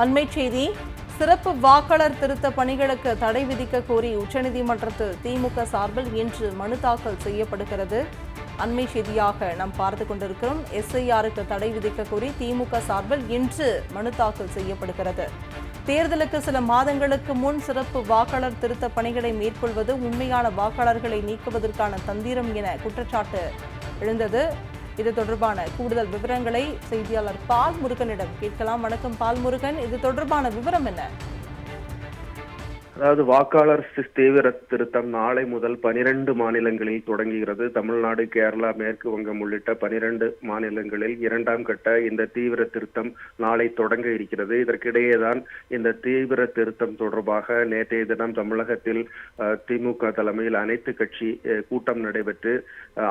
அண்மை செய்தி சிறப்பு வாக்காளர் திருத்த பணிகளுக்கு தடை விதிக்க கோரி உச்சநீதிமன்றத்தில் திமுக சார்பில் இன்று மனு தாக்கல் செய்யப்படுகிறது. அண்மை செய்தியாக நாம் பார்த்து கொண்டிருக்கிறோம் எஸ்ஐஆருக்கு தடை விதிக்க கோரி திமுக சார்பில் இன்று மனு தாக்கல் செய்யப்படுகிறது. தேர்தலுக்கு சில மாதங்களுக்கு முன் சிறப்பு வாக்காளர் திருத்த பணிகளை மேற்கொள்வது உண்மையான வாக்காளர்களை நீக்குவதற்கான தந்திரம் என குற்றச்சாட்டு எழுந்தது. இது தொடர்பான கூடுதல் விவரங்களை செய்தியாளர் பால் முருகனிடம் கேட்கலாம். வணக்கம் பால் முருகன். இது தொடர்பான விவரம் என்ன? அதாவது வாக்காளர் தீவிர திருத்தம் நாளை முதல் பனிரெண்டு மாநிலங்களில் தொடங்குகிறது. தமிழ்நாடு கேரளா மேற்கு வங்கம் உள்ளிட்ட பனிரெண்டு மாநிலங்களில் இரண்டாம் கட்ட இந்த தீவிர திருத்தம் நாளை தொடங்க இருக்கிறது. இதற்கிடையே தான் இந்த தீவிர திருத்தம் தொடர்பாக நேற்றைய தினம் தமிழகத்தில் திமுக தலைமையில் அனைத்து கட்சி கூட்டம் நடைபெற்று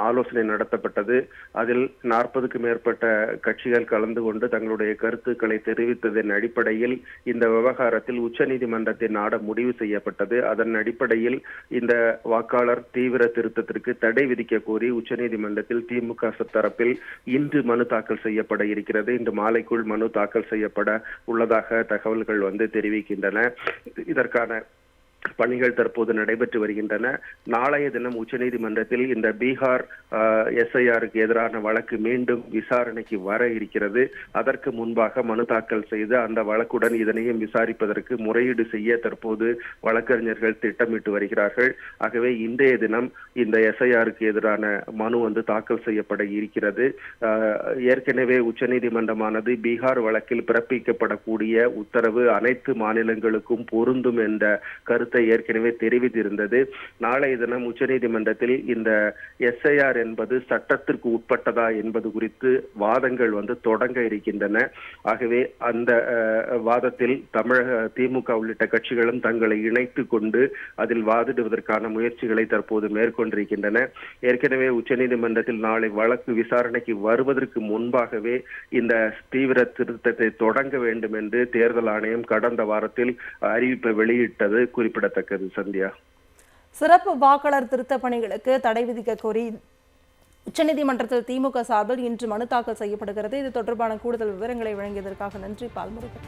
ஆலோசனை நடத்தப்பட்டது. அதில் நாற்பதுக்கு மேற்பட்ட கட்சிகள் கலந்து கொண்டு தங்களுடைய கருத்துக்களை தெரிவித்ததன் அடிப்படையில் இந்த விவகாரத்தில் உச்சநீதிமன்றத்தின் நாட முடிவு செய்யப்பட்டது. அதன் அடிப்படையில் இந்த வாக்காளர் தீவிர திருத்தத்திற்கு தடை விதிக்க கோரி உச்சநீதிமன்றத்தில் திமுக தரப்பில் இன்று மனு தாக்கல் செய்யப்பட இருக்கிறது. இன்று மாலைக்குள் மனு தாக்கல் செய்யப்பட உள்ளதாக தகவல்கள் வந்து தெரிவிக்கின்றன. இதற்கான பணிகள் தற்போது நடைபெற்று வருகின்றன. நாளைய தினம் உச்சநீதிமன்றத்தில் இந்த பீகார் எஸ்ஐஆருக்கு எதிரான வழக்கு மீண்டும் விசாரணைக்கு வர இருக்கிறது. அதற்கு முன்பாக மனு தாக்கல் செய்து அந்த வழக்குடன் இதனையும் விசாரிப்பதற்கு முறையீடு செய்ய தற்போது வழக்கறிஞர்கள் திட்டமிட்டு வருகிறார்கள். ஆகவே இன்றைய தினம் இந்த எஸ்ஐஆருக்கு எதிரான மனு வந்து தாக்கல் செய்யப்பட இருக்கிறது. ஏற்கனவே உச்சநீதிமன்றமானது பீகார் வழக்கில் பிறப்பிக்கப்படக்கூடிய உத்தரவு அனைத்து மாநிலங்களுக்கும் பொருந்தும் என்ற கருத்தை ஏற்கனவே தெரிவித்திருந்தது. நாளைய தினம் உச்சநீதிமன்றத்தில் இந்த எஸ்ஐஆர் என்பது சட்டத்திற்கு உட்பட்டதா என்பது குறித்து வாதங்கள் வந்து தொடங்க இருக்கின்றன. ஆகவே அந்த வாதத்தில் தமிழக திமுக உள்ளிட்ட கட்சிகளும் தங்களை இணைத்து கொண்டு அதில் வாதிடுவதற்கான முயற்சிகளை தற்போது மேற்கொண்டிருக்கின்றன. ஏற்கனவே உச்சநீதிமன்றத்தில் நாளை வழக்கு விசாரணைக்கு வருவதற்கு முன்பாகவே இந்த தீவிர திருத்தத்தை தொடங்க வேண்டும் என்று தேர்தல் ஆணையம் கடந்த வாரத்தில் அறிவிப்பை வெளியிட்டது குறிப்பிடத்தக்கது சந்தியா. சிறப்பு வாக்காளர் திருத்த பணிகளுக்கு தடை விதிக்க கோரி உச்சநீதிமன்றத்தில் திமுக சார்பில் இன்று மனு தாக்கல் செய்யப்படுகிறது. இது தொடர்பான கூடுதல் விவரங்களை வழங்கியதற்காக நன்றி பால்முருகன்.